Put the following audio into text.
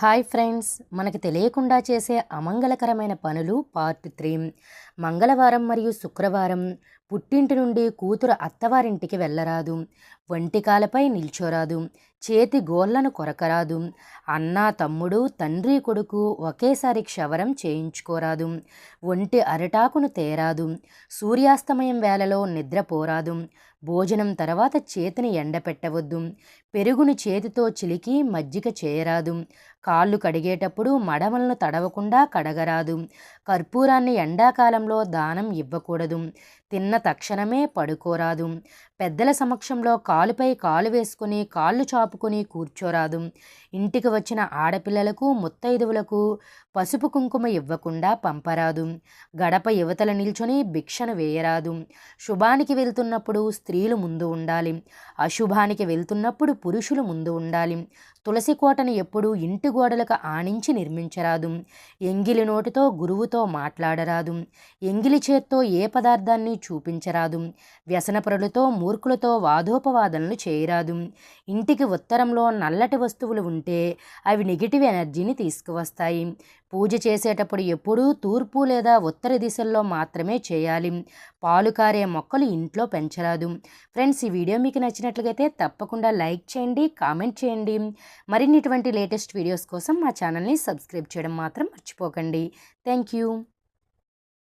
Hi friends మనకి తెలియకుండా చేసే అమంగళకరమైన పనులు పార్ట్ త్రీ. మంగళవారం మరియు శుక్రవారం. పుట్టింటి నుండి కూతురు అత్తవారింటికి వెళ్ళరాదు. వంటికాలపై నిల్చోరాదు. చేతి గోళ్ళను కొరకరాదు. అన్న తమ్ముడు తండ్రి కొడుకు ఒకేసారి క్షవరం చేయించుకోరాదు. ఒంటి అరటాకును తేరాదు. సూర్యాస్తమయం వేళలో నిద్రపోరాదు. భోజనం తర్వాత చేతిని ఎండపెట్టవద్దు. పెరుగుని చేతితో చిలికి మజ్జిగ చేయరాదు. కాళ్ళు కడిగేటప్పుడు మడమలను తడవకుండా కడగరాదు. కర్పూరాన్ని ఎండాకాలంలో దానం ఇవ్వకూడదు. తిన్న తక్షణమే పడుకోరాదు. పెద్దల సమక్షంలో కాలుపై కాలు వేసుకుని కాళ్ళు చాపుకొని కూర్చోరాదు. ఇంటికి వచ్చిన ఆడపిల్లలకు ముత్తైదువులకు పసుపు కుంకుమ ఇవ్వకుండా పంపరాదు. గడప యువతల నిల్చొని భిక్షను వేయరాదు. శుభానికి వెళ్తున్నప్పుడు స్త్రీలు ముందు ఉండాలి. అశుభానికి వెళ్తున్నప్పుడు పురుషులు ముందు ఉండాలి. తులసి కోటను ఎప్పుడూ ఇంటి గోడలకు ఆనించి నిర్మించరాదు. ఎంగిలి నోటితో గురువుతో మాట్లాడరాదు. ఎంగిలి చేత్తో ఏ పదార్థాన్ని చూపించరాదు వ్యసనపరులతో మూర్ఖులతో వాదోపవాదనలు చేయరాదు. ఇంటికి ఉత్తరంలో నల్లటి వస్తువులు ఉంటే అవి నెగిటివ్ ఎనర్జీని తీసుకువస్తాయి. పూజ చేసేటప్పుడు ఎప్పుడూ తూర్పు లేదా ఉత్తర దిశల్లో మాత్రమే చేయాలి. పాలు కారే మొక్కలు ఇంట్లో పెంచరాదు. ఫ్రెండ్స్ ఈ వీడియో మీకు నచ్చినట్లయితే తప్పకుండా లైక్ చేయండి కామెంట్ చేయండి. మరిన్ని ఇటువంటి లేటెస్ట్ వీడియోస్ కోసం మా ఛానల్ని సబ్స్క్రైబ్ చేయడం మాత్రం మర్చిపోకండి. Thank you.